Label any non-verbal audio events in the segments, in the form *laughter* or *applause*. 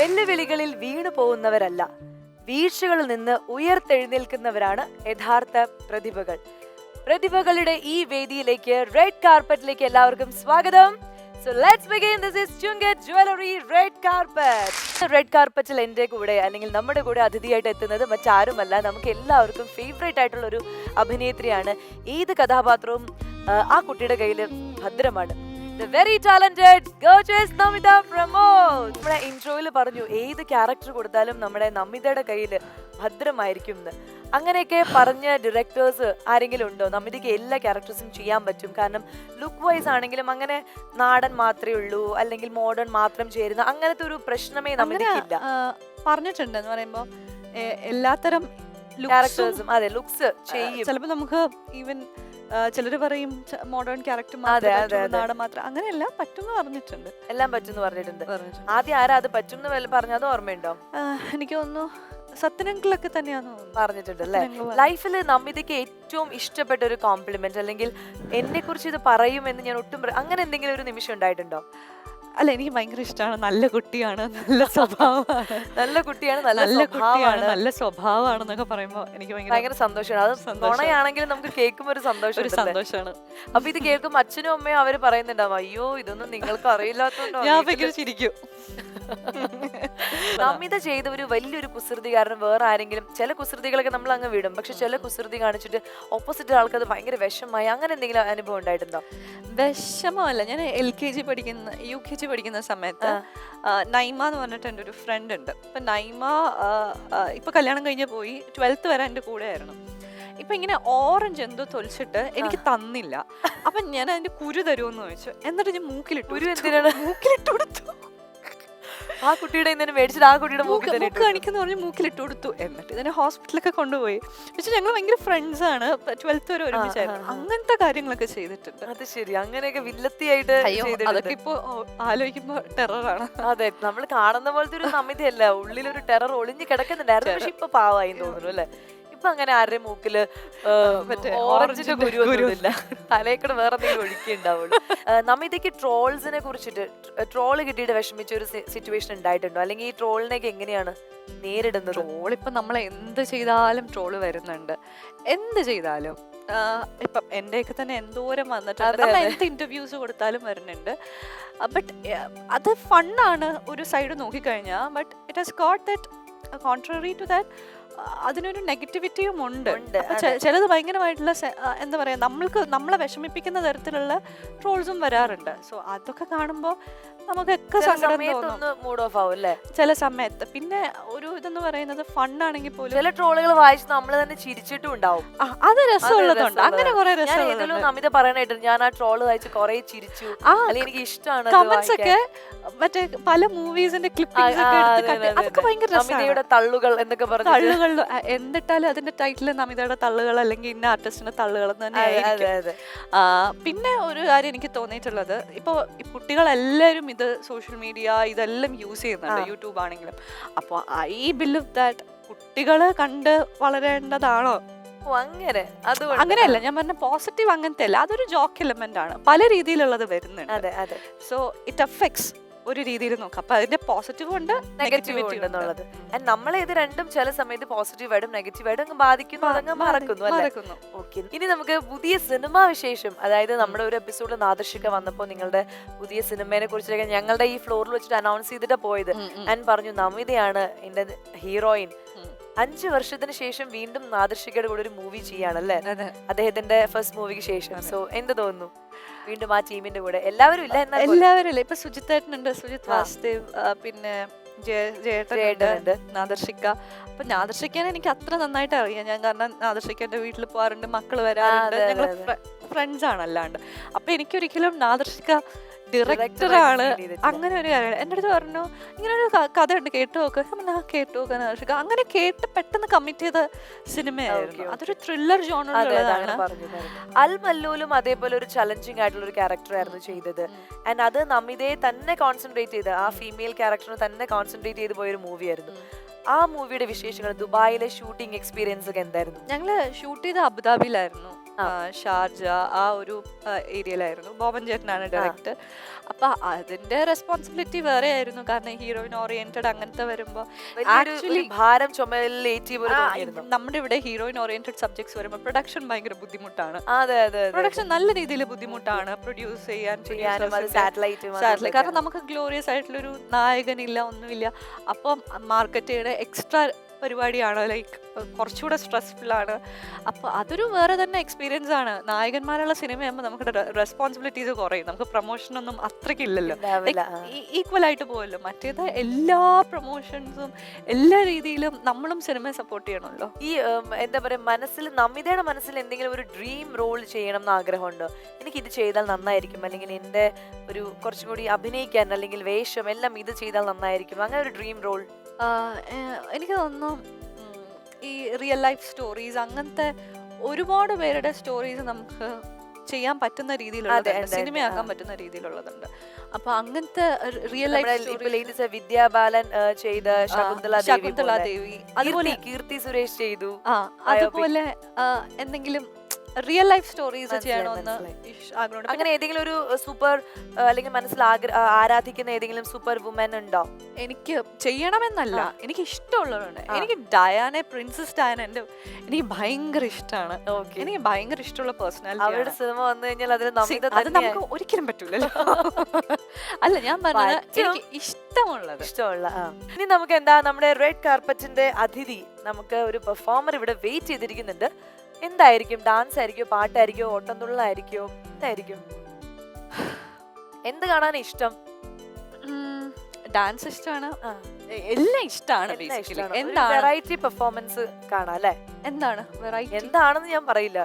വെല്ലുവിളികളിൽ വീണു പോകുന്നവരല്ല. വീഴ്ചകളിൽ നിന്ന് ഉയർത്തെഴുന്നേൽക്കുന്നവരാണ് യഥാർത്ഥ പ്രതിഭകൾ. പ്രതിഭകളുടെ ഈ വേദിയിലേക്ക് റെഡ് കാർപ്പറ്റിലേക്ക് എല്ലാവർക്കും സ്വാഗതം. So let's begin this is Chungath jewellery red carpet red കാർപ്പറ്റിൽ എന്റെ കൂടെ അല്ലെങ്കിൽ നമ്മുടെ കൂടെ അതിഥിയായിട്ട് എത്തുന്നത് മറ്റാരുമല്ല. നമുക്ക് എല്ലാവർക്കും ഫേവറേറ്റ് ആയിട്ടുള്ള ഒരു അഭിനേത്രിയാണ്. ഏത് കഥാപാത്രവും ആ, കുട്ടിയുടെ കയ്യിൽ ഭദ്രമാണ്. Very talented gorgeous Namitha Pramod നമ്മുടെ ഇൻട്രോയിൽ പറഞ്ഞു ഏത് ക്യാരക്ടർ കൊടുത്താലും നമ്മുടെ നമിതയുടെ കയ്യിൽ ഭദ്രമായിരിക്കും എന്ന്. അങ്ങനെയൊക്കെ പറഞ്ഞ ഡിറക്ടേഴ്സ് ആരെങ്കിലും ഉണ്ടോ? നമിതയ്ക്ക് എല്ലാ ക്യാരക്ടേഴ്സും ചെയ്യാൻ പറ്റും. കാരണം ലുക്ക് വൈസ് ആണെങ്കിലും അങ്ങനെ നാടൻ മാത്രമേ ഉള്ളൂ അല്ലെങ്കിൽ മോഡേൺ മാത്രം ചേരുന്ന അങ്ങനത്തെ ഒരു പ്രശ്നമേ നമിതയ്ക്കില്ല. പറഞ്ഞിട്ടുണ്ട് എന്ന് പറയുമ്പോൾ എല്ലാത്തരം ക്യാരക്ടേഴ്സും അതെ ലുക്സ് ചെയ്യും. ചിലപ്പോൾ നമുക്ക് ഈവൻ ചിലര് പറയും മോഡേൺ ക്യാരക്ടർ. നാടൻ മാത്രം. അങ്ങനെയല്ല പറ്റുമെന്ന് പറഞ്ഞിട്ടുണ്ട്. എല്ലാം പറ്റുമെന്ന് പറഞ്ഞിട്ടുണ്ട്. ആദ്യം ആരാ അത് പറ്റും എന്ന് പറഞ്ഞത് ഓർമ്മയുണ്ടോ? എനിക്ക് തോന്നുന്നു സത്യനങ്കിളൊക്കെ തന്നെയാന്ന് പറഞ്ഞിട്ടുണ്ട് അല്ലേ. ലൈഫിൽ നമിതയ്ക്ക് ഏറ്റവും ഇഷ്ടപ്പെട്ട ഒരു കോംപ്ലിമെന്റ് അല്ലെങ്കിൽ എന്നെ കുറിച്ച് ഇത് പറയുമെന്ന് ഞാൻ ഒട്ടും അങ്ങനെ എന്തെങ്കിലും ഒരു നിമിഷം ഉണ്ടായിട്ടുണ്ടോ? അല്ല എനിക്ക് ഭയങ്കര ഇഷ്ടമാണ് നല്ല കുട്ടിയാണ് നല്ല സ്വഭാവമാണ്. നല്ല കുട്ടിയാണ് നല്ല കുട്ടിയാണ് നല്ല സ്വഭാവമാണ് എന്നൊക്കെ പറയുമ്പോൾ എനിക്ക് ഭയങ്കര സന്തോഷമാണ്. അത്. നുണയാണെങ്കിലും നമുക്ക് കേൾക്കുമ്പോൾ ഒരു സന്തോഷം ഒരു? സന്തോഷമാണ്. അപ്പൊ ഇത് കേൾക്കുമ്പോൾ അച്ഛനും അമ്മയും അവർ പറയുന്നുണ്ടാവും അയ്യോ ഇതൊന്നും നിങ്ങൾക്ക് അറിയില്ലാത്തോണ്ടോ ഞാൻ ഭയങ്കര ചിരിക്കും. *laughs* നമിത ചെയ്ത ഒരു വലിയൊരു കുസൃതി കാരണം വേറെ ആരെങ്കിലും ചില കുസൃതികളൊക്കെ നമ്മൾ അങ്ങ് വിടും. പക്ഷെ ചില കുസൃതി കാണിച്ചിട്ട് ഓപ്പോസിറ്റ് ആൾക്ക് അത് ഭയങ്കര വിഷമായി അങ്ങനെ എന്തെങ്കിലും അനുഭവം ഉണ്ടായിട്ടുണ്ടോ? വിഷമമല്ല. ഞാൻ എൽ കെ ജി പഠിക്കുന്ന യു കെ ജി പഠിക്കുന്ന സമയത്ത് നൈമ എന്ന് പറഞ്ഞിട്ട് എന്റെ ഒരു ഫ്രണ്ട് ഉണ്ട്. അപ്പൊ നൈമ ഇപ്പൊ കല്യാണം കഴിഞ്ഞ് പോയി. ട്വൽത്ത് വരെ എന്റെ കൂടെ ആയിരുന്നു. ഇപ്പൊ ഇങ്ങനെ ഓറഞ്ച് എന്തോ തൊലിച്ചിട്ട് എനിക്ക് തന്നില്ല. അപ്പൊ ഞാൻ അതിന്റെ കുരു തരുമെന്ന് ചോദിച്ചു. എന്നിട്ട് ഞാൻ മൂക്കിലിട്ടു? മൂക്കിലിട്ട് കൊടുത്തു. ആ കുട്ടിയുടെ ഇന്നലെ മേടിച്ചിട്ട് ആ കുട്ടിയുടെ മൂക്ക് മൂക്ക് കാണിക്കുന്ന പറഞ്ഞ് മൂക്കിലിട്ട് കൊടുത്തു. എന്നിട്ട് ഇതിനെ ഹോസ്പിറ്റലൊക്കെ കൊണ്ടുപോയി. പക്ഷെ ഞങ്ങൾ ഭയങ്കര ഫ്രണ്ട്സ് ആണ്. ട്വൽത്ത് വരെ ഒരുമിച്ചായിരുന്നു. അങ്ങനത്തെ കാര്യങ്ങളൊക്കെ ചെയ്തിട്ടുണ്ട്. അത് ശരി. അങ്ങനെയൊക്കെ വില്ലത്തിയായിട്ട്. അതൊക്കെ ഇപ്പൊ ആലോചിക്കുമ്പോ ടെററാണ് അതെ നമ്മൾ കാണുന്ന പോലത്തെ ഒരു *laughs* സമിതിയല്ല ഉള്ളിൽ ഒരു ടെറർ ഒളിഞ്ഞു കിടക്കുന്നുണ്ടായിരുന്നു. പക്ഷെ ഇപ്പൊ പാവായി തോന്നുന്നു അല്ലെ? ഇപ്പൊ അങ്ങനെ ആരുടെ മൂക്കിൽ ഓറഞ്ചിന്റെ ഒന്നുമില്ല തലേക്കൂടെ വേറെ എന്തെങ്കിലും ഒഴുക്കിയുണ്ടാവുള്ളൂ നമ്മ നമിതയ്ക്ക് ട്രോൾസിനെ കുറിച്ചിട്ട് ട്രോൾ കിട്ടിയിട്ട് വിഷമിച്ച ഒരു സിറ്റുവേഷൻ ഉണ്ടായിട്ടുണ്ടോ? അല്ലെങ്കിൽ ഈ ട്രോളിനെയൊക്കെ എങ്ങനെയാണ് നേരിടുന്നത്? ട്രോൾ ഇപ്പൊ നമ്മൾ എന്ത് ചെയ്താലും ട്രോൾ വരുന്നുണ്ട്. എന്ത് ചെയ്താലും ഇപ്പം എന്റെയൊക്കെ തന്നെ എന്തോരം വന്നിട്ടുണ്ട്. എന്ത് ഇന്റർവ്യൂസ് കൊടുത്താലും വരുന്നുണ്ട്. ബട്ട് അത് ഫണ്ണാണ് ഒരു സൈഡ് നോക്കിക്കഴിഞ്ഞാൽ but it has got that contrary to that അതിനൊരു നെഗറ്റിവിറ്റിയും ഉണ്ട്. ചിലത് ഭയങ്കരമായിട്ടുള്ള എന്താ പറയാ നമ്മൾക്ക് നമ്മളെ വിഷമിപ്പിക്കുന്ന തരത്തിലുള്ള ട്രോൾസും വരാറുണ്ട്. സോ അതൊക്കെ കാണുമ്പോൾ നമുക്കൊക്കെ മൂഡ് ഓഫ് ആവും അല്ലേ? ചില സമയത്ത്. പിന്നെ ഒരു ഇതെന്ന് പറയുന്നത് ഫണ്ണാണെങ്കിൽ പോലും ചില ട്രോളുകൾ വായിച്ച് നമ്മൾ തന്നെ ചിരിച്ചിട്ടും ഉണ്ടാവും. അത് രസമുള്ളതുണ്ട്. അങ്ങനെ. കുറെ ഞാൻ അമിത പറയണായിട്ട് ഞാൻ ആ ട്രോൾ വായിച്ച് കുറെ ചിരിച്ചു. എനിക്ക് ഇഷ്ടമാണ് കമന്റ്സ് ഒക്കെ മറ്റേ പല മൂവീസിന്റെ ക്ലിപ്പ് അതൊക്കെ ഭയങ്കര തള്ളുകൾ എന്നൊക്കെ പറഞ്ഞു തള്ളുകളിൽ എന്നിട്ടാലും അതിന്റെ ടൈറ്റിൽ നമിതയുടെ തള്ളുകൾ അല്ലെങ്കിൽ ഇന്ന ആർട്ടിസ്റ്റിന്റെ തള്ളുകൾ തന്നെ പിന്നെ ഒരു കാര്യം എനിക്ക് തോന്നിയിട്ടുള്ളത് ഇപ്പോൾ കുട്ടികളെല്ലാവരും ഇത് സോഷ്യൽ മീഡിയ ഇതെല്ലാം യൂസ് ചെയ്യുന്നുണ്ട് യൂട്യൂബ് ആണെങ്കിലും. അപ്പോൾ ഐ ബിലീവ് ദാറ്റ് കുട്ടികൾ കണ്ട് വളരേണ്ടതാണോ? അങ്ങനെ. അതുകൊണ്ട് അങ്ങനെയല്ല ഞാൻ പറഞ്ഞ പോസിറ്റീവ് അങ്ങനത്തെ അല്ല അതൊരു ജോക്ക് എലമെന്റ് ആണ്. പല രീതിയിലുള്ളത് വരുന്നുണ്ട്. അതെ അതെ. സോ ഇറ്റ് അഫക്ട്സ് ഒരു രീതിയിൽ നോക്കാം. അപ്പൊ അതിന്റെ പോസിറ്റീവ് ഉണ്ട് നെഗറ്റീവ് ഉണ്ട്. എന്നുള്ളത് നമ്മൾ നമ്മളെ ഇത് രണ്ടും ചില സമയത്ത് പോസിറ്റീവ് ആയിട്ടും നെഗറ്റീവ് ആയിട്ടും അങ്ങ് ബാധിക്കുന്നു അതങ്ങ് മറക്കുന്നു മറക്കുന്നു. ഓക്കെ ഇനി നമുക്ക് പുതിയ സിനിമാ വിശേഷം. അതായത് നമ്മുടെ ഒരു എപ്പിസോഡിൽ നാദർഷിക വന്നപ്പോൾ നിങ്ങളുടെ പുതിയ സിനിമയെ കുറിച്ചൊക്കെ ഞങ്ങളുടെ ഈ ഫ്ലോറിൽ വെച്ചിട്ട് അനൗൺസ് ചെയ്തിട്ട് പോയത്. ഞാൻ പറഞ്ഞു നമിതയാണ് എന്റെ ഹീറോയിൻ. അഞ്ചു വർഷത്തിന് ശേഷം വീണ്ടും നാദർശികയുടെ കൂടെ ഒരു മൂവി ചെയ്യാണല്ലേ അദ്ദേഹത്തിന്റെ ഫസ്റ്റ് മൂവിക്ക് ശേഷം. സോ എന്ത് തോന്നുന്നു? വീണ്ടും ആ ടീമിന്റെ കൂടെ. എല്ലാവരും ഇല്ല എന്നാൽ എല്ലാവരും ഇല്ല. ഇപ്പൊ സുജിത്തേട്ടനുണ്ട് സുജിത്. വാസുദേവ് പിന്നെ ജയേട്ടനുണ്ട്. നാദർശിക്ക അപ്പൊ നാദർശിക്കാൻ എനിക്ക് അത്ര നന്നായിട്ട് അറിയാം. ഞാൻ കാരണം നാദർശിക്കന്റെ വീട്ടിൽ പോകാറുണ്ട് മക്കൾ വരാറുണ്ട്. ഞങ്ങൾ ഫ്രണ്ട്സ് ആണ് അല്ലാണ്ട് അപ്പൊ എനിക്കൊരിക്കലും നാദർശിക്ക ആണ്. അങ്ങനെ ഒരു കാര്യമാണ്. എന്റെ അടുത്ത് പറഞ്ഞു ഇങ്ങനെ ഒരു കഥ ഉണ്ട് കേട്ടു നോക്ക് ഞാൻ ആ കേട്ടു നോക്കാൻ ആവശ്യം അങ്ങനെ കേട്ട് പെട്ടെന്ന് കമ്മിറ്റ് ചെയ്ത സിനിമയായിരുന്നു. അതൊരു ത്രില്ലർ പറഞ്ഞു. അൽ മല്ലൂലും അതേപോലെ ഒരു ചലഞ്ചിങ് ആയിട്ടുള്ള ഒരു ക്യാരക്ടർ ആയിരുന്നു ചെയ്തത്. ആൻഡ് അത് നമിതയെ തന്നെ കോൺസെൻട്രേറ്റ് ചെയ്ത് ആ ഫീമെയിൽ ക്യാരക്ടറിനെ തന്നെ കോൺസെൻട്രേറ്റ് ചെയ്ത് പോയൊരു മൂവിയായിരുന്നു ആ മൂവിയുടെ വിശേഷങ്ങൾ ദുബായിലെ ഷൂട്ടിംഗ് എക്സ്പീരിയൻസ് ഒക്കെ എന്തായിരുന്നു? ഞങ്ങൾ ഷൂട്ട് ചെയ്ത അബുദാബിയിലായിരുന്നു. ഷാർജ ആ ഒരു ഏരിയയിലായിരുന്നു. ബോബൻ ചേട്ടനാണ് ഡയറക്ടർ അപ്പൊ അതിന്റെ റെസ്പോൺസിബിലിറ്റി വേറെ ആയിരുന്നു. കാരണം ഹീറോയിൻ ഓറിയന്റഡ് അങ്ങനത്തെ വരുമ്പോ ആക്ച്വലി ഭാരം നമ്മുടെ ഇവിടെ ഹീറോയിൻ ഓറിയന്റഡ് സബ്ജക്ട്സ് വരുമ്പോൾ പ്രൊഡക്ഷൻ ഭയങ്കര ബുദ്ധിമുട്ടാണ്. അതെ അതെ അതെ പ്രൊഡക്ഷൻ നല്ല രീതിയിൽ ബുദ്ധിമുട്ടാണ്. പ്രൊഡ്യൂസ് ചെയ്യാൻ സാറ്റലൈറ്റ് കാരണം നമുക്ക് ഗ്ലോറിയസ് ആയിട്ടുള്ള ഒരു നായകനില്ല ഒന്നുമില്ല. അപ്പം മാർക്കറ്റ് എക്സ്ട്രാ പരിപാടിയാണ്? ലൈക്ക് കുറച്ചുകൂടെ സ്ട്രെസ്ഫുൾ ആണ്. അപ്പോൾ അതൊരു വേറെ തന്നെ എക്സ്പീരിയൻസ് ആണ്. നായകന്മാരുള്ള സിനിമയാകുമ്പോൾ നമുക്ക് റെസ്പോൺസിബിലിറ്റീസ് കുറയും. നമുക്ക് പ്രൊമോഷൻ ഒന്നും അത്രയ്ക്കില്ലല്ലോ ഈക്വൽ ആയിട്ട് പോവല്ലോ. മറ്റേത് എല്ലാ പ്രൊമോഷൻസും എല്ലാ രീതിയിലും നമ്മളും സിനിമയെ സപ്പോർട്ട് ചെയ്യണമല്ലോ. ഈ എന്താ പറയുക മനസ്സിൽ നമിതയുടെ മനസ്സിൽ എന്തെങ്കിലും ഒരു ഡ്രീം റോൾ ചെയ്യണം എന്ന് ആഗ്രഹമുണ്ടോ? എനിക്ക് ഇത് ചെയ്താൽ നന്നായിരിക്കും. അല്ലെങ്കിൽ എന്റെ ഒരു കുറച്ചും കൂടി അഭിനയിക്കാൻ അല്ലെങ്കിൽ വേഷം എല്ലാം ഇത് ചെയ്താൽ നന്നായിരിക്കും. അങ്ങനെ ഒരു ഡ്രീം റോൾ എനിക്ക് തോന്നുന്നു ഈ റിയൽ ലൈഫ് സ്റ്റോറീസ് അങ്ങനത്തെ ഒരുപാട് പേരുടെ സ്റ്റോറീസ് നമുക്ക് ചെയ്യാൻ പറ്റുന്ന രീതിയിലുള്ള സിനിമയാക്കാൻ പറ്റുന്ന രീതിയിലുള്ളതുണ്ട്. അപ്പൊ അങ്ങനത്തെ റിയൽ ലൈഫ് വിദ്യാബാലൻ വിദ്യാ ബാലൻ ചെയ്ത ശകുന്തള ദേവി അതുപോലെ കീർത്തി സുരേഷ് ചെയ്തു. അതുപോലെ എന്തെങ്കിലും റിയൽ ലൈഫ് സ്റ്റോറീസ് ചെയ്യണമെന്ന് ആഗ്രഹമുണ്ട്. അങ്ങനെ ഏതെങ്കിലും ഒരു സൂപ്പർ അല്ലെങ്കിൽ മനസ്സിൽ ആരാധിക്കുന്ന ഏതെങ്കിലും സൂപ്പർ വുമൻ ഉണ്ടോ? എനിക്ക് ചെയ്യണമെന്നല്ല. എനിക്ക് ഇഷ്ടമുള്ളവരുണ്ട്. എനിക്ക് ഡയാനെ പ്രിൻസസ് ഡയാന എന്റെ എനിക്ക് ഭയങ്കര ഇഷ്ടമാണ് എനിക്ക് ഭയങ്കര ഇഷ്ടമുള്ള അവരുടെ പേഴ്സണാലിറ്റി സിനിമ വന്നു കഴിഞ്ഞാൽ അതിൽ സി, അത് നമുക്ക് ഒരിക്കലും പറ്റൂലല്ലോ. *laughs* അല്ല ഞാൻ പറഞ്ഞത് എനിക്ക് ഇഷ്ടമുള്ളത്. ഇഷ്ടമുള്ള ഇനി നമുക്ക് എന്താ നമ്മുടെ റെഡ് കാർപ്പറ്റിന്റെ അതിഥി നമുക്ക് ഒരു പെർഫോമർ ഇവിടെ വെയിറ്റ് ചെയ്തിരിക്കുന്നുണ്ട്. എന്തായിരിക്കും? ഡാൻസ് ആയിരിക്കും പാട്ടായിരിക്കോ ഓട്ടംതുള്ളലായിരിക്കോ എന്തായിരിക്കും? എന്ത് കാണാൻ ഇഷ്ടം? ഡാൻസ് ഇഷ്ടമാണ്. എല്ലാം. ഇഷ്ടമാണ്. എന്താണ്? വെറൈറ്റി പെർഫോമൻസ് കാണാം അല്ലെ? എന്താണ്? വെറൈറ്റി എന്താണെന്ന് ഞാൻ പറയില്ല.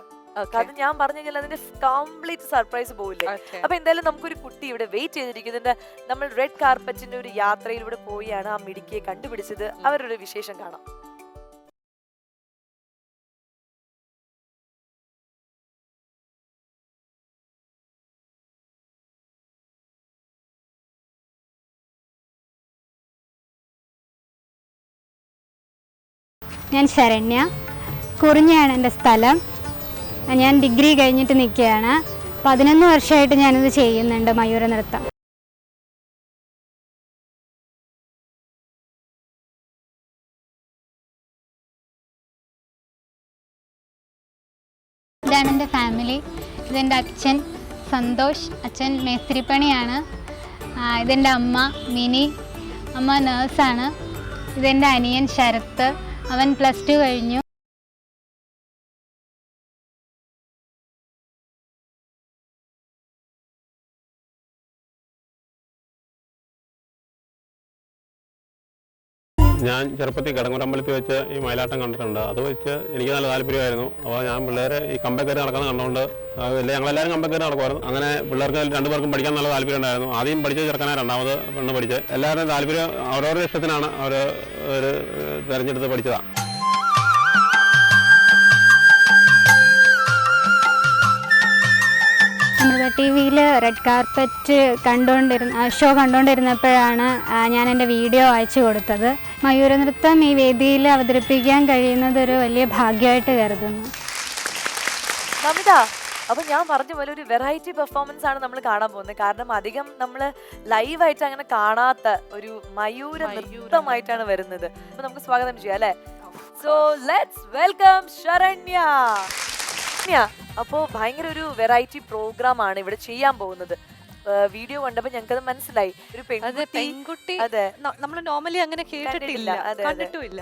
അത് ഞാൻ പറഞ്ഞു കഴിഞ്ഞാൽ അതിന്റെ കംപ്ലീറ്റ് സർപ്രൈസ് പോവില്ലേ? അപ്പൊ എന്തായാലും നമുക്കൊരു കുട്ടി ഇവിടെ വെയിറ്റ് ചെയ്തിരിക്കുന്നുണ്ട്. നമ്മൾ റെഡ് കാർപ്പറ്റിന്റെ ഒരു യാത്രയിലൂടെ പോയാണ് ആ മിടുക്കിയെ കണ്ടുപിടിച്ചത്. അവരുടെ വിശേഷം കാണാം. ഞാൻ ശരണ്യ. കുറിഞ്ഞയാണ് എന്റെ സ്ഥലം. ഞാൻ ഡിഗ്രി കഴിഞ്ഞിട്ട് നിൽക്കുകയാണ്. പതിനൊന്ന് വർഷമായിട്ട് ഞാനിത് ചെയ്യുന്നുണ്ട് മയൂര നൃത്തം. ഇതാണ് എന്റെ ഫാമിലി. ഇതെന്റെ അച്ഛൻ സന്തോഷ്. അച്ഛൻ മേസ്തിരിപ്പണിയാണ്. ഇതെന്റെ അമ്മ മിനി. അമ്മ നേഴ്സാണ്. ഇതെന്റെ അനിയൻ ശരത്ത്. അവൻ പ്ലസ് ടു കഴിഞ്ഞു. ഞാൻ ചെറുപ്പത്തിൽ കിടങ്ങൂരമ്പലത്തിൽ വെച്ച് ഈ മയിലാട്ടം കണ്ടിട്ടുണ്ട്. അത് വെച്ച് എനിക്ക് നല്ല താല്പര്യമായിരുന്നു. അപ്പോൾ ഞാൻ പിള്ളേരെ ഈ കമ്പക്കയറി നടക്കുന്നത് കണ്ടുകൊണ്ട് ഇല്ല ഞങ്ങളെല്ലാവരും കമ്പക്കയറി നടക്കുമായിരുന്നു. അങ്ങനെ പിള്ളേർക്ക് രണ്ടു പേർക്കും പഠിക്കാൻ നല്ല താല്പര്യം ഉണ്ടായിരുന്നു. ആദ്യം പഠിച്ച ചെറുക്കനാണ് രണ്ടാമത് പെണ്ണ് പഠിച്ച് എല്ലാവരുടെയും താല്പര്യം അവരവരുടെ ഇഷ്ടത്തിനാണ് അവർ ഒരു തിരഞ്ഞെടുത്ത് പഠിച്ചതാണ് അമൃത ടി വിയിൽ റെഡ് കാർപ്പറ്റ് കണ്ടുകൊണ്ടിരുന്ന ഷോ കണ്ടുകൊണ്ടിരുന്നപ്പോഴാണ് ഞാൻ എന്റെ വീഡിയോ അയച്ചു കൊടുത്തത്. മയൂര നൃത്തം ഈ വേദിയിൽ അവതരിപ്പിക്കാൻ കഴിയുന്നത് ഒരു വലിയ ഭാഗ്യമായിട്ട് കരുതുന്നു. നമിത അപ്പൊ ഞാൻ പറഞ്ഞ പോലെ ഒരു വെറൈറ്റി പെർഫോമൻസ് ആണ് നമ്മൾ കാണാൻ പോകുന്നത്. കാരണം അധികം നമ്മൾ ലൈവായിട്ട് അങ്ങനെ കാണാത്ത ഒരു മയൂര നൃത്തമായിട്ടാണ് വരുന്നത്. അപ്പൊ നമുക്ക് സ്വാഗതം ചെയ്യാം അല്ലെ? So let's welcome Saranya. Saranya, അപ്പോൾ ഭയങ്കര ഒരു വെറൈറ്റി പ്രോഗ്രാം ആണ് ഇവിടെ ചെയ്യാൻ പോകുന്നത്. വീഡിയോ കണ്ടപ്പോ ഞങ്ങൾക്കത് മനസ്സിലായി. ഒരു പെൺകുട്ടി അതെ. നമ്മൾ നോർമലി അങ്ങനെ കേട്ടിട്ടില്ല. കണ്ടിട്ടുമില്ല.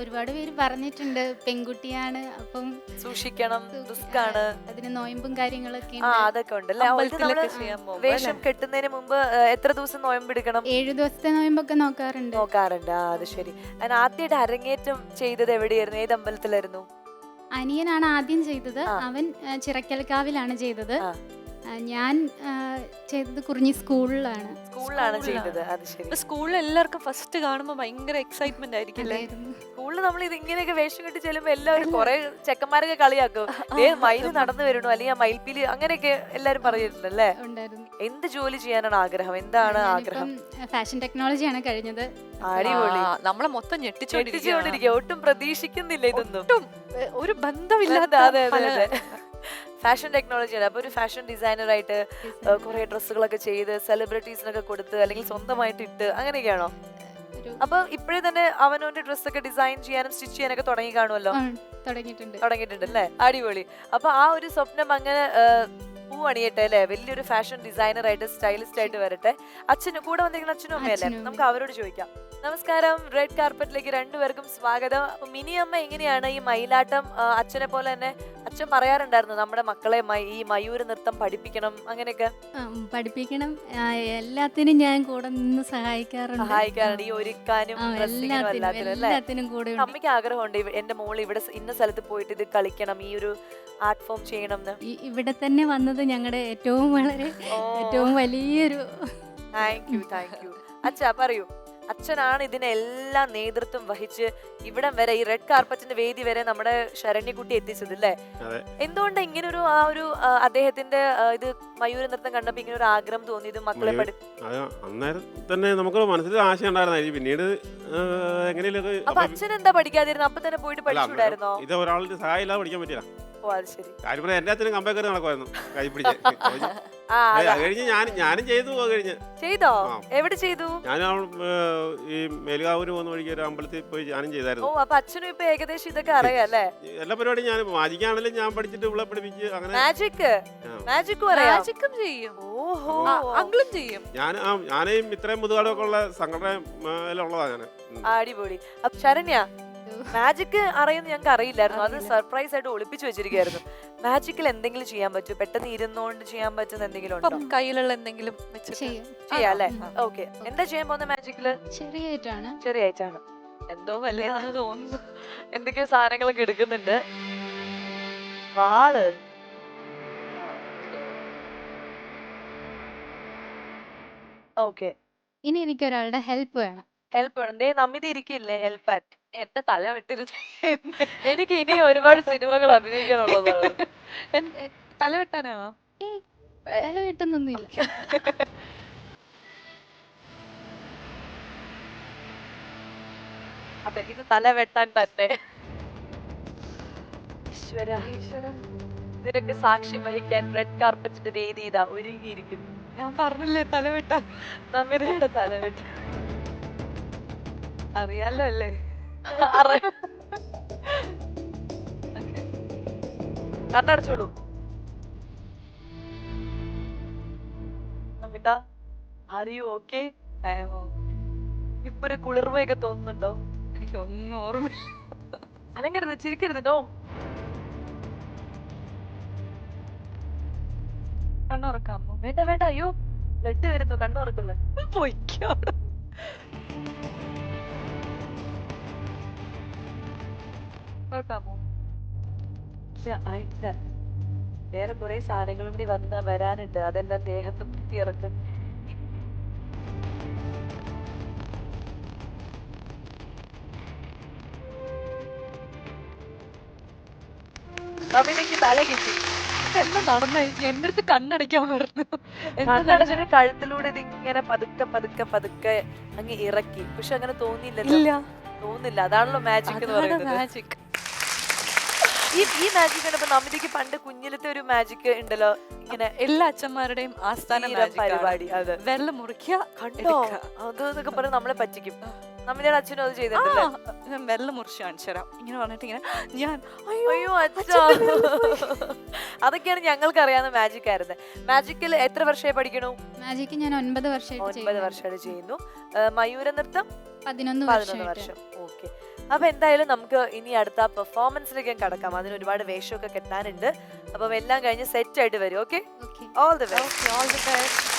ഒരുപാട് പേര് പറഞ്ഞിട്ടുണ്ട് പെൺകുട്ടിയാണ് അപ്പം സൂക്ഷിക്കണം ദുഃഖാണ് അതിന് നോയമ്പും കാര്യങ്ങളൊക്കെ അതൊക്കെ ഉണ്ടല്ലേ വേഷം കെട്ടുന്നതിന് മുമ്പ് എത്ര ദിവസം നോയമ്പ് എടുക്കണം? ഏഴു ദിവസത്തെ നോയമ്പൊക്കെ നോക്കാറുണ്ട്. നോക്കാറുണ്ട്. ആ അത് ശരി. ഞാൻ ആദ്യമായിട്ട് അരങ്ങേറ്റം ചെയ്തത് എവിടെയായിരുന്നു? ഏത് അമ്പലത്തിലായിരുന്നു? അനിയനാണ് ആദ്യം ചെയ്തത്. അവൻ ചിറക്കൽക്കാവിലാണ് ചെയ്തത്. ഞാൻ ചെയ്തത് കുറിഞ്ഞി സ്കൂളിലാണ്. സ്കൂളിലാണ്. ചെയ്തത്. അത് ശരി. സ്കൂളിൽ എല്ലാവർക്കും ഫസ്റ്റ് കാണുമ്പോൾ ഭയങ്കര എക്സൈറ്റ്മെന്റ് ആയിരിക്കില്ലേ അതായിരുന്നു. സ്കൂളിൽ നമ്മൾ ഇത് ഇങ്ങനെയൊക്കെ വേഷം കെട്ടി ചെല്ലുമ്പോൾ എല്ലാവരും കുറെ ചെക്കന്മാരൊക്കെ കളിയാക്കും. ഏ മയിൽ നടന്നു വരണു അല്ലെങ്കിൽ ആ മയിൽപ്പീലി അങ്ങനെയൊക്കെ എല്ലാരും പറഞ്ഞിട്ടുണ്ടല്ലേ ഉണ്ടായിരുന്നു. എന്ത് ജോലി ചെയ്യാനാണ് ആഗ്രഹം? എന്താണ് ആഗ്രഹം? ഫാഷൻ ടെക്നോളജിയാണ് കഴിഞ്ഞത്. അടിപൊളി. നമ്മളെ മൊത്തം ഞെട്ടിച്ചോണ്ടിരിക്കുക ഒട്ടും പ്രതീക്ഷിക്കുന്നില്ല ഇതൊന്നും. ഒട്ടും ഒരു അതെ. ഫാഷൻ ടെക്നോളജിയാണ് അപ്പോൾ ഒരു ഫാഷൻ ഡിസൈനറായിട്ട് കുറേ ഡ്രസ്സുകളൊക്കെ ചെയ്ത് സെലിബ്രിറ്റീസിനൊക്കെ കൊടുത്ത് അല്ലെങ്കിൽ സ്വന്തമായിട്ട് ഇട്ട് അങ്ങനെയൊക്കെയാണോ? അപ്പൊ ഇപ്പോഴേ തന്നെ അവനോന്റെ ഡ്രസ് ഒക്കെ ഡിസൈൻ ചെയ്യാനും സ്റ്റിച്ച് ചെയ്യാനൊക്കെ തുടങ്ങി കാണുമല്ലോ? തുടങ്ങിയിട്ടുണ്ട്. അല്ലേ അടിപൊളി. അപ്പൊ ആ ഒരു സ്വപ്നം അങ്ങനെ പൂവണിയട്ടെ അല്ലേ? വലിയൊരു ഫാഷൻ ഡിസൈനർ ആയിട്ട് സ്റ്റൈലിസ്റ്റ് ആയിട്ട് വരട്ടെ. അച്ഛനും കൂടെ വന്നിരിക്കുന്ന അച്ഛനും അമ്മയല്ലേ? നമുക്ക് അവരോട് ചോദിക്കാം. നമസ്കാരം. റെഡ് കാർപ്പറ്റിലേക്ക് രണ്ടുപേർക്കും സ്വാഗതം. മിനി അമ്മ എങ്ങനെയാണ് ഈ മയിലാട്ടം അച്ഛനെ പോലെ തന്നെ അച്ഛൻ പറയാറുണ്ടായിരുന്നു നമ്മുടെ മക്കളെ ഈ മയൂര നൃത്തം പഠിപ്പിക്കണം അങ്ങനെയൊക്കെ? പഠിപ്പിക്കണം. എല്ലാത്തിനും ഞാൻ കൂടെ നിന്ന് സഹായിക്കാറുണ്ട്. സഹായിക്കാറുണ്ട്. ഈ ഒരുക്കാനും എല്ലാത്തിനും കൂടെ. അമ്മയ്ക്ക് ആഗ്രഹമുണ്ട്. എന്റെ മോൾ ഇവിടെ ഇന്ന സ്ഥലത്ത് പോയിട്ട് ഇത് കളിക്കണം ഈ ഒരു ആർട്ട് ഫോം ചെയ്യണം ഇവിടെ തന്നെ വന്നത് ഞങ്ങളുടെ ഏറ്റവും വളരെ ഏറ്റവും വലിയൊരു താങ്ക് യു താങ്ക് യു അച്ഛാ പറയൂ. അച്ഛനാണ് ഇതിനെല്ലാം നേതൃത്വം വഹിച്ച് ഇവിടം വരെ ഈ റെഡ് കാർപ്പറ്റിന്റെ വേദി വരെ നമ്മുടെ ശരണ്യക്കുട്ടി എത്തിച്ചത് അല്ലേ എന്തുകൊണ്ട് ഇങ്ങനെ ഒരു ആ ഒരു അദ്ദേഹത്തിന്റെ ഇത് മയൂര നൃത്തം കണ്ടപ്പോ ഇങ്ങനെ ഒരു ആഗ്രഹം തോന്നിയത് മക്കളെ അന്നേരം തന്നെ നമുക്ക് മനസ്സിൽ ആശ ഉണ്ടായിരുന്നായിരിക്കും പിന്നീട് എങ്ങനെയൊക്കെ അപ്പൊ അച്ഛൻ എന്താ പഠിക്കാതിരുന്നു? അപ്പൊ തന്നെ പോയിട്ട് പഠിച്ചുകൂടായിരുന്നോ? ഇത് ഒരാളുടെ സഹായം ഇല്ലാതെ പഠിക്കാൻ പറ്റില്ല ഓ അത് ശരി. കമ്പേ കയറി നടക്കുമായിരുന്നു. കൈ പിടിച്ച്. *laughs* ആ അത്. അതാ. കഴിഞ്ഞ് ഞാൻ ഞാനും ചെയ്തു അത് കഴിഞ്ഞ്. ചെയ്തോ? ആ. എവിടെ ചെയ്തു? ഞാൻ ഈ മേലുകാവൂര് പോകുന്ന വഴിക്ക് ഒരു അമ്പലത്തിൽ പോയി ഞാനും ഓ ചെയ്തായിരുന്നു അപ്പൊ അച്ഛനും ഇപ്പൊ ഏകദേശം ഇതൊക്കെ അറിയാം അല്ലേ? എല്ലാ പരിപാടിയും ഞാൻ മാജിക്കാണെങ്കിലും ഞാൻ പഠിച്ചിട്ട് ഇവിടെ പഠിപ്പിച്ച് അങ്ങനെ മാജിക് ആ. മാജിക്കും അറിയാം മാജിക്കും ചെയ്യും. ഓഹോ. അങ്കിളും ചെയ്യും. ഞാൻ ആ ഞാനേയും ഇത്രയും മുതുകാടൊക്കെ ഉള്ള സംഘടനയിലുള്ളതാണ് ഞാൻ. അടിപൊളി. അപ്പൊ ശരണ്യ മാജിക് അറിയുന്ന ഞങ്ങൾക്ക് അറിയില്ലായിരുന്നു. അത് സർപ്രൈസ് ആയിട്ട് ഒളിപ്പിച്ചു വെച്ചിരിക്കുകയായിരുന്നു. മാജിക്കിൽ എന്തെങ്കിലും ചെയ്യാൻ പറ്റും പെട്ടെന്ന് ഇരുന്നുകൊണ്ട് ചെയ്യാൻ പറ്റുന്ന എന്തെങ്കിലും ഉണ്ടോ? കയ്യിലുള്ള എന്തെങ്കിലും വെച്ചിട്ട് ചെയ്യും. അല്ലേ? ഓക്കെ എന്താ ചെയ്യാൻ പോകുന്ന മാജിക്കിൽ ചെറിയായിട്ടാണ്. ചെറിയായിട്ടാണ്. എന്തോ വലിയ തോന്നുന്നു. എന്തൊക്കെയോ സാധനങ്ങളൊക്കെ എടുക്കുന്നുണ്ട്. വാൾ. ഓക്കെ ഇനി എനിക്ക് ഒരാളുടെ ഹെൽപ്പ് വേണം. ഹെൽപ്പ് വേണം. ദേ ഇരിക്കില്ലേ ഹെൽപ്പ് ആറ്റ് എന്റെ തല വെട്ടരുത് എനിക്ക് ഇനി ഒരുപാട് സിനിമകൾ അഭിനയിക്കാനുള്ളതാണ്. തല എ- തല വെട്ടുന്നൊന്നുമില്ല. അപ്പൊ ഇത് തല വെട്ടാൻ തന്നെ. ഈശ്വര. ഇതിനൊക്കെ സാക്ഷ്യം വഹിക്കാൻ റെഡ് കാർപ്പറ്റിന്റെ രീതി ഇതാ ഒരുങ്ങിയിരിക്കുന്നു. ഞാൻ പറഞ്ഞില്ലേ തല വെട്ടാൻ? നമിതയുടെ തല വെട്ട അറിയാലോ അല്ലേ? കണ്ണടച്ചോളൂ നമിത അറിയൂ ഓക്കെ ഇപ്പൊ ഒരു കുളിർമയൊക്കെ തോന്നുന്നുണ്ടോ? ഒന്നും ഓർമ്മ അനങ്ങരുത് ചിരിക്കരുത് നോ കണ്ണുറക്കാമോ വേണ്ട വേണ്ട അയ്യോ. ബ്ലഡ് വരുന്നു കണ്ണുറക്കുള്ള പൊയ്ക്കോ തുറക്കാമോ ആയിട്ടില്ല വേറെ കുറെ സാധനങ്ങളും കൂടി വന്ന വരാനുണ്ട്. അതെല്ലാം ദേഹത്ത് കുത്തിയിറക്കും? അഭിനയ്ക്ക് തല കിട്ടി. എന്താ നടന്ന? എന്റെ അടുത്ത് കണ്ണടയ്ക്കാൻ പറഞ്ഞു കണ്ണടച്ചിട്ട് കഴുത്തിലൂടെ ഇത് ഇങ്ങനെ പതുക്കെ പതുക്കെ പതുക്കെ അങ്ങ് ഇറക്കി. പക്ഷെ അങ്ങനെ തോന്നിയില്ല ഇല്ല. തോന്നില്ല. അതാണല്ലോ മാജിക് എന്ന് പറയുന്നത്. മാജിക് ഈ ഈ മാജിക് കണ്ടപ്പോ നമിതയ്ക്ക് പണ്ട് കുഞ്ഞിലത്തെ ഒരു മാജിക് ഉണ്ടല്ലോ ഇങ്ങനെ എല്ലാ അച്ഛന്മാരുടെയും ആസ്ഥാന magic ആണ്. പരിപാടി അത്. വെള്ളം മുറിക്കുക കണ്ടോ? എടുക്കുക. അത് പറഞ്ഞ് നമ്മളെ പറ്റിക്കും. നമിതയുടെ അച്ഛനും അത് ആ, ചെയ്തിട്ടുണ്ടല്ലേ ഞാൻ വെള്ളം മുറിച്ച് കാണിച്ചു തരാം. ഇങ്ങനെ പറഞ്ഞിട്ട് ഇങ്ങനെ ഞാൻ അയ്യോ അയ്യോ അച്ഛാ. അതൊക്കെയാണ് ഞങ്ങൾക്ക് അറിയാവുന്ന മാജിക് ആയിരുന്നത് മാജിക്കിൽ എത്ര വർഷമായി പഠിക്കണു? മാജിക്ക് ഞാൻ ഒൻപത് വർഷമായിട്ട് ഒൻപത്. വർഷമായിട്ട് ചെയ്യുന്നു. ആ, മയൂര നൃത്തം പതിനൊന്ന് പതിനൊന്ന് വർഷമായിട്ട്. വർഷം. ഓക്കെ. അപ്പൊ എന്തായാലും നമുക്ക് ഇനി അടുത്ത പെർഫോമൻസിലേക്ക് കടക്കാം. അതിന് ഒരുപാട് വേഷമൊക്കെ കെട്ടാനുണ്ട്. അപ്പം എല്ലാം കഴിഞ്ഞ് സെറ്റ് ആയിട്ട് വരും okay all the best all the best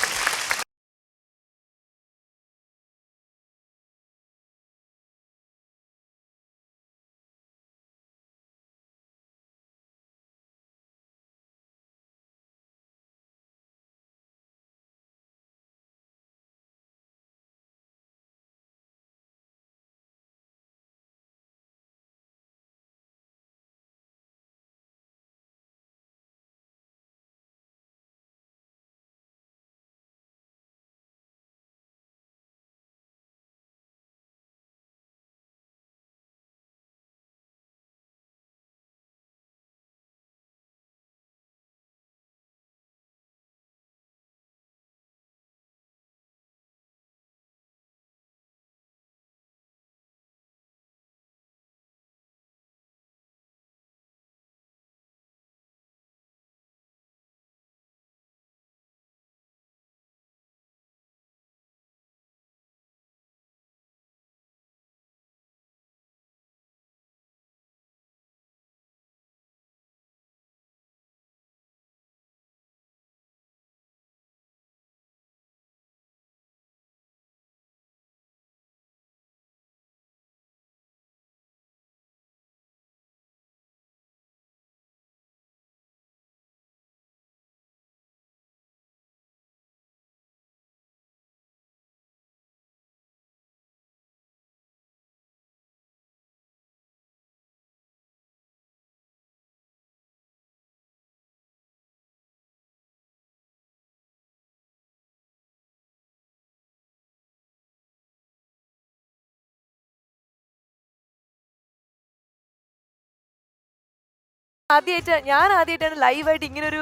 ആദ്യമായിട്ട് ഞാൻ ആദ്യമായിട്ടാണ് ലൈവായിട്ട് ഇങ്ങനെ ഒരു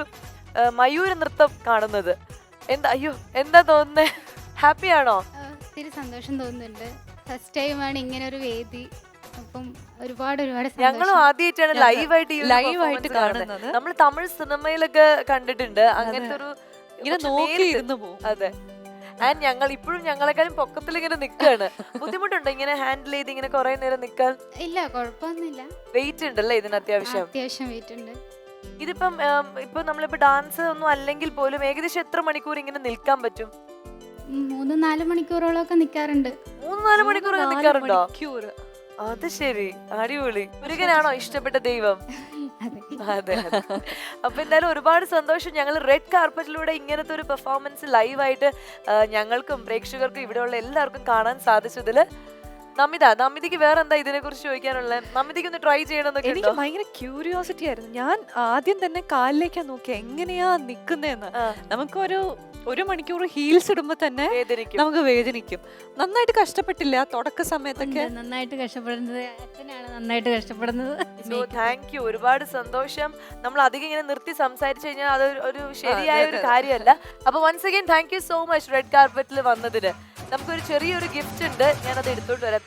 മയൂര നൃത്തം കാണുന്നത്. എന്താ അയ്യോ എന്താ തോന്നുന്നേ? ഹാപ്പി ആണോ? ഒത്തിരി സന്തോഷം തോന്നുന്നുണ്ട്. ഫസ്റ്റ് ടൈമാണ് ഇങ്ങനെ ഒരു വേദി. അപ്പം ഒരുപാട് ഒരുപാട് ഞങ്ങളും ആദ്യമായിട്ടാണ് ലൈവായിട്ട് ലൈവായിട്ട് കാണുന്നത്. നമ്മൾ തമിഴ് സിനിമയിലൊക്കെ കണ്ടിട്ടുണ്ട്. അങ്ങനത്തെ ഒരു ഇങ്ങനെ നോക്കി അതെ. ആൻഡ് ഞങ്ങൾ ഇപ്പോഴും ഞങ്ങളെക്കാളും പൊക്കത്തിൽ ഇങ്ങനെ നിൽക്കുകയാണ്. ബുദ്ധിമുട്ടുണ്ടോ ഇങ്ങനെ ഹാൻഡിൽ ചെയ്ത് ഇങ്ങനെ കുറെ നേരം നിൽക്കാൻ? ഇല്ല കുഴപ്പമൊന്നുമില്ല. വെയിറ്റ് ഉണ്ടല്ലേ ഇതിന് അത്യാവശ്യം? അത്യാവശ്യം വെയിറ്റ് ഉണ്ട്. ഇതിപ്പം ഇപ്പൊ നമ്മളിപ്പോ ഡാൻസ് ഒന്നും അല്ലെങ്കിൽ പോലും ഏകദേശം എത്ര മണിക്കൂർ ഇങ്ങനെ നിൽക്കാൻ പറ്റും? മൂന്ന് നാല് മണിക്കൂറോളൊക്കെ നിൽക്കാറുണ്ട്. മൂന്ന് നാല് മണിക്കൂർ നിൽക്കാറുണ്ടോ. അത് ശരി. അടിപൊളി. മുരുകനാണോ ഇഷ്ടപ്പെട്ട ദൈവം? *laughs* അതെ. അപ്പൊ എന്തായാലും ഒരുപാട് സന്തോഷം ഞങ്ങൾ റെഡ് കാർപ്പറ്റിലൂടെ ഇങ്ങനത്തെ ഒരു പെർഫോമൻസ് ലൈവായിട്ട് ഞങ്ങൾക്കും പ്രേക്ഷകർക്കും ഇവിടെയുള്ള എല്ലാവർക്കും കാണാൻ സാധിച്ചതിൽ നമിത നമിതയ്ക്ക് വേറെ എന്താ ഇതിനെ കുറിച്ച് ചോദിക്കാനുള്ളത് നമിതയ്ക്ക് ഒന്ന് ട്രൈ ചെയ്യണമെന്നൊക്കെ എനിക്ക് ഭയങ്കര ക്യൂരിയോസിറ്റി ആയിരുന്നു. ഞാൻ ആദ്യം തന്നെ കാലിലേക്കാ നോക്കി എങ്ങനെയാ നിക്കുന്നതെന്ന് നമുക്കൊരു ഒരു മണിക്കൂർ ഹീൽസ് ഇടുമ്പോ തന്നെ നമുക്ക് വേദനിക്കും. നന്നായിട്ട് കഷ്ടപ്പെട്ടില്ല തുടക്ക സമയത്തൊക്കെ? നന്നായിട്ട് കഷ്ടപ്പെടുന്നത്. അച്ഛനാണ് നന്നായിട്ട് കഷ്ടപ്പെടുന്നത്. സോ താങ്ക് യു ഒരുപാട് സന്തോഷം. നമ്മൾ അധികം ഇങ്ങനെ നിർത്തി സംസാരിച്ചു കഴിഞ്ഞാൽ അത് ഒരു- ഒരു ശരിയായ ഒരു കാര്യമല്ല. അപ്പൊ once again thank you so much red കാർപ്പറ്റിൽ വന്നതിന്. നമുക്കൊരു ചെറിയൊരു ഗിഫ്റ്റ് ഉണ്ട്. ഞാനത് എടുത്തോണ്ട് വരാം.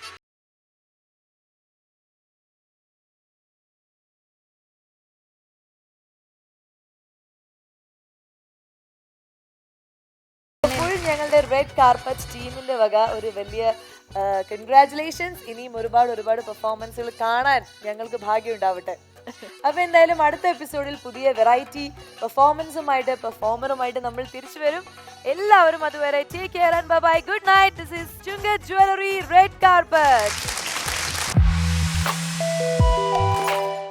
ഞങ്ങളുടെ റെഡ് കാർപ്പറ്റ് ടീമിന്റെ വക ഒരു വലിയ കൺഗ്രാചുലേഷൻസ് ഇനിയും ഒരുപാട് ഒരുപാട് പെർഫോമൻസുകൾ കാണാൻ ഞങ്ങൾക്ക് ഭാഗ്യം ഉണ്ടാവട്ടെ അപ്പൊ എന്തായാലും അടുത്ത എപ്പിസോഡിൽ പുതിയ വെറൈറ്റി പെർഫോമൻസുമായിട്ട് പെർഫോമറുമായിട്ട് നമ്മൾ തിരിച്ചു വരും. എല്ലാവരും അതുവരെ take care and bye good night this is jewellery red carpet